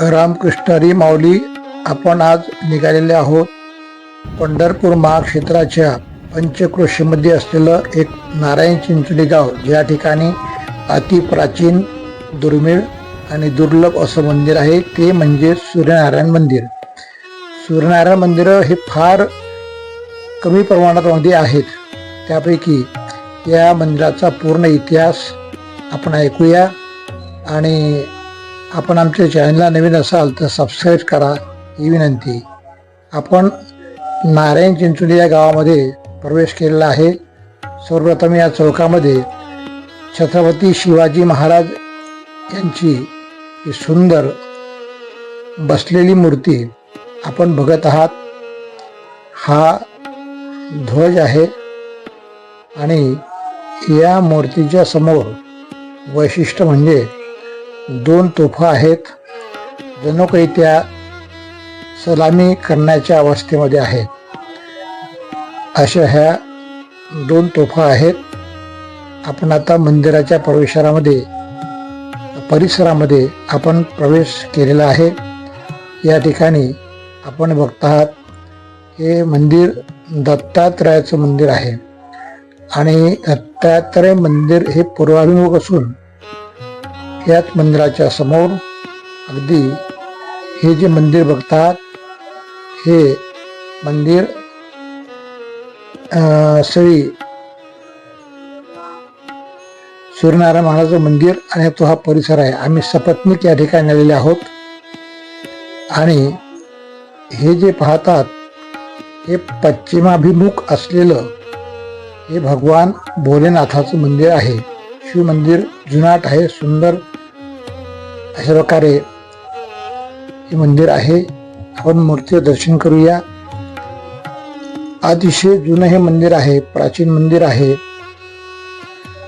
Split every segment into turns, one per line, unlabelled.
रामकृष्णरी माऊली आपण आज निघालेले आहोत. पंढरपूर महाक्षेत्राच्या पंचक्रोशीमध्ये असलेलं एक नारायण चिंचोली गाव या ठिकाणी अति प्राचीन दुर्मिळ आणि दुर्लभ असं मंदिर आहे ते म्हणजे सूर्यनारायण मंदिर. सूर्यनारायण मंदिरं हे फार कमी प्रमाणामध्ये आहेत. त्यापैकी या मंदिराचा पूर्ण इतिहास आपण ऐकूया आणि आपण आमच्या चॅनलला नवीन असाल तर सबस्क्राईब करा. ही विनंती. आपण नारायण चिंचोली या गावामध्ये प्रवेश केलेला आहे. सर्वप्रथम या चौकामध्ये छत्रपती शिवाजी महाराज यांची ही सुंदर बसलेली मूर्ती आपण बघत आहात. हा ध्वज आहे आणि या मूर्तीच्या समोर वैशिष्ट्य म्हणजे दोन तोफा आहेत. जणू काही त्या सलामी करण्याच्या अवस्थेमध्ये आहेत. अशा ह्या दोन तोफा आहेत. आपण आता मंदिराच्या प्रवेशामध्ये परिसरामध्ये आपण प्रवेश केलेला आहे. या ठिकाणी आपण बघत आहात हे मंदिर दत्तात्रयाचं मंदिर आहे. आणि दत्तात्रय मंदिर हे पूर्वाभिमुख असून याच मंदिराच्या समोर अगदी हे जे मंदिर बघतात हे मंदिर अं, श्री सूर्यनारायण महाराजचं मंदिर आणि तो हा परिसर आहे. आम्ही सपत्नीक या ठिकाणी आलेले आहोत. आणि हे जे पाहतात हे पश्चिमाभिमुख असलेलं हे भगवान भोलेनाथाचं मंदिर आहे. शिव मंदिर जुनाट आहे सुंदर अशा प्रकारे हे मंदिर आहे. आपण मूर्तीचं दर्शन करूया. अतिशय जुनं हे मंदिर आहे प्राचीन मंदिर आहे.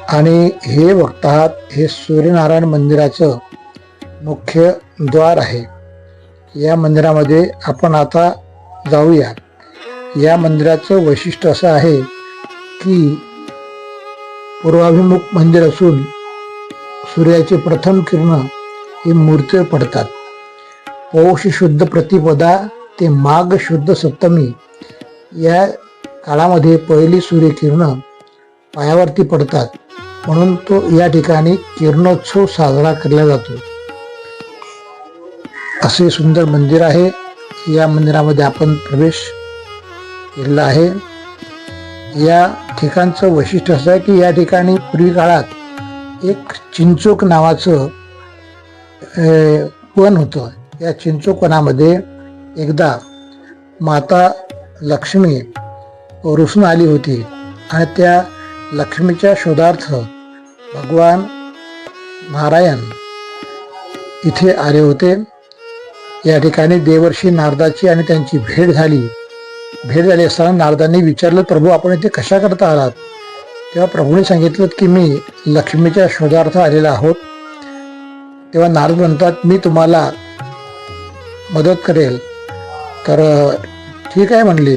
आणि हे बघतात हे सूर्यनारायण मंदिराचं मुख्य द्वार आहे. या मंदिरामध्ये आपण आता जाऊया. या मंदिराचं वैशिष्ट्य असं आहे की पूर्वाभिमुख मंदिर असून सूर्याचे प्रथम किरण हे मूर्ती पडतात. पौष शुद्ध प्रतिपदा ते माघ शुद्ध सप्तमी. या काळामध्ये पहिली सूर्यकिरण पायावरती पडतात. म्हणून तो या ठिकाणी किरणोत्सव साजरा केला जातो. असे सुंदर मंदिर आहे. या मंदिरामध्ये आपण प्रवेश केलेला आहे. या ठिकाणचं वैशिष्ट्य असं आहे की या ठिकाणी पूर्वी काळात एक चिंचोक नावाचं वन होतं. या चिंचोकणामध्ये एकदा माता लक्ष्मी रुसून आली होती आणि त्या लक्ष्मीच्या शोधार्थ भगवान नारायण इथे आले होते. या ठिकाणी देवर्षी नारदाची आणि त्यांची भेट झाली. भेट झाली असताना नारदांनी विचारलं प्रभू आपण इथे कशा करता आलात? तेव्हा प्रभूने सांगितलं की मी लक्ष्मीच्या शोधार्थ आलेला आहोत. तेव्हा नारद म्हणतात मी तुम्हाला मदत करेल. तर ठीक आहे म्हणली.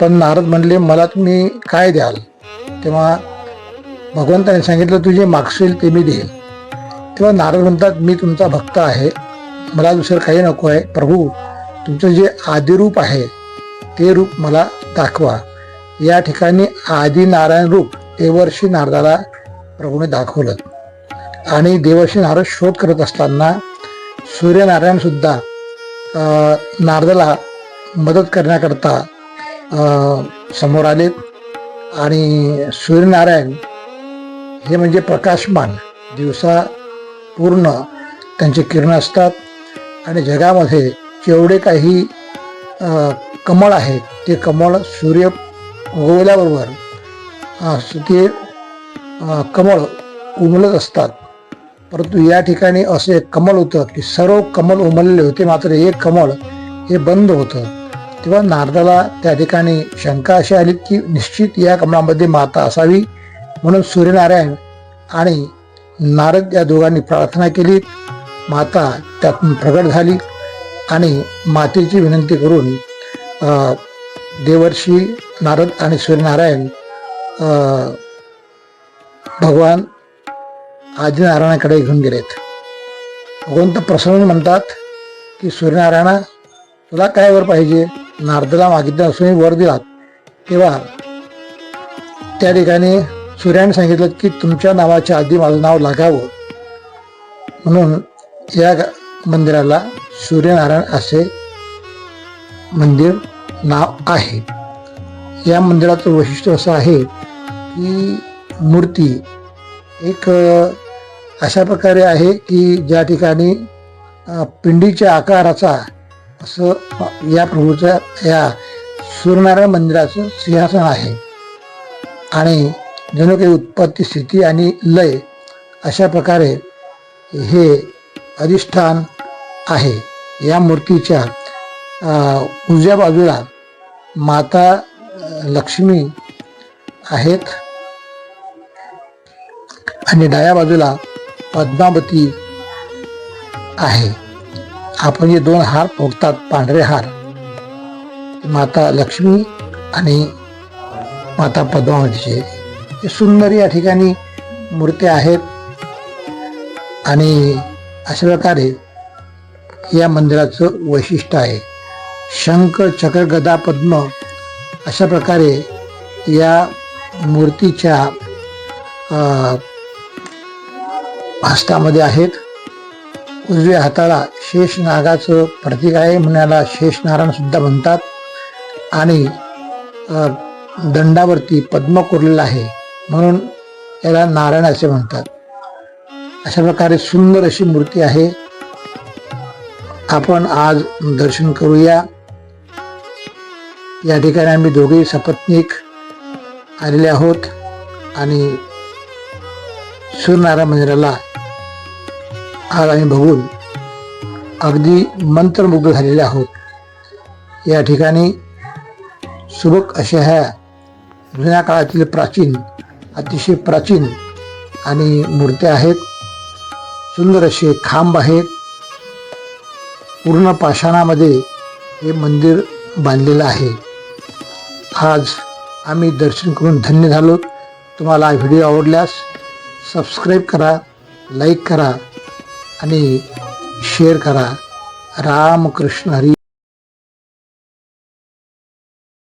पण नारद म्हणले मला तुम्ही काय द्याल? तेव्हा भगवंताने सांगितलं तुझे मागशील ते मी देईल. तेव्हा नारद म्हणतात मी तुमचा भक्त आहे. मला दुसरं काही नको आहे. प्रभू तुमचं जे आदिरूप आहे ते रूप मला दाखवा. या ठिकाणी आदिनारायण रूप ते वर्षी नारदाला प्रभूने दाखवलं. आणि देवर्षी नारद शोध करत असताना सूर्यनारायण सुद्धा नारदाला मदत करण्याकरता समोर आले. आणि सूर्यनारायण हे म्हणजे प्रकाशमान दिवसा पूर्ण त्यांचे किरण असतात. आणि जगामध्ये जेवढे काही कमळ आहेत ते कमळ सूर्य उगवल्याबरोबर ते कमळ उमलत असतात. परंतु या ठिकाणी असं एक कमल होतं की सर्व कमल उमलले होते मात्र एक कमळ हे बंद होतं. तेव्हा नारदाला त्या ठिकाणी शंका अशी आली की निश्चित या कमळामध्ये माता असावी म्हणून सूर्यनारायण आणि नारद या दोघांनी प्रार्थना केली. माता त्यातून प्रगट झाली आणि मातेची विनंती करून देवर्षी नारद आणि सूर्यनारायण भगवान आदिनारायणाकडे घेऊन गेलेत. भगवंत प्रसन्न म्हणतात की सूर्यनारायणा तुला काय वर पाहिजे? नारदाला मागितलं असूनही वर दिलात. तेव्हा त्या ठिकाणी सूर्याने सांगितलं की तुमच्या नावाच्या आधी माझं नाव लागावं. म्हणून या मंदिराला सूर्यनारायण असे मंदिर नाव आहे. या मंदिराचं वैशिष्ट्य असं आहे की मूर्ती एक अशा प्रकारे आहे की ज्या ठिकाणी पिंडीच्या आकाराचा असं या प्रभूच्या या सूर्यनारायण मंदिराचं सिंहासन आहे. आणि जणू काही उत्पत्ती स्थिती आणि लय अशा प्रकारे हे अधिष्ठान आहे. या मूर्तीच्या उजव्या बाजूला माता लक्ष्मी आहेत. आणि डाव्या बाजूला पद्मावती आहे. आपण जे दोन हार फोडतात पांढरे हार. माता लक्ष्मी आणि माता पद्मावतीचे. हे सुंदर या ठिकाणी मूर्त्या आहेत. आणि अशा प्रकारे या मंदिराचं वैशिष्ट्य आहे. शंख चक्र गदा पद्म अशा प्रकारे या मूर्तीच्या अ, आहेत. उजव्या हाताला शेष नागाचं प्रतीक आहे म्हणाला शेष नारायण सुद्धा म्हणतात. आणि दंडावरती पद्म कोरलेला आहे म्हणून याला नारायण असे म्हणतात. अशा प्रकारे सुंदर अशी मूर्ती आहे. आपण आज दर्शन करूया. या ठिकाणी आम्ही दोघेही सपत्नीक आलेले आहोत. आणि सूर्यनारायण मंदिराला आज आम्ही बघून अगदी मंत्रमुग्ध झालेले आहोत. या ठिकाणी सुबक अशा ह्या जुन्या काळातील प्राचीन अतिशय प्राचीन आणि मूर्त्या आहेत. सुंदर असे खांब आहेत. पूर्ण पाषाणामध्ये हे मंदिर बांधलेलं आहे. आज आम्ही दर्शन करून धन्य झालो. तुम्हाला व्हिडिओ आवडल्यास सबस्क्राईब करा लाईक करा आणि शेअर करा. रामकृष्ण हरी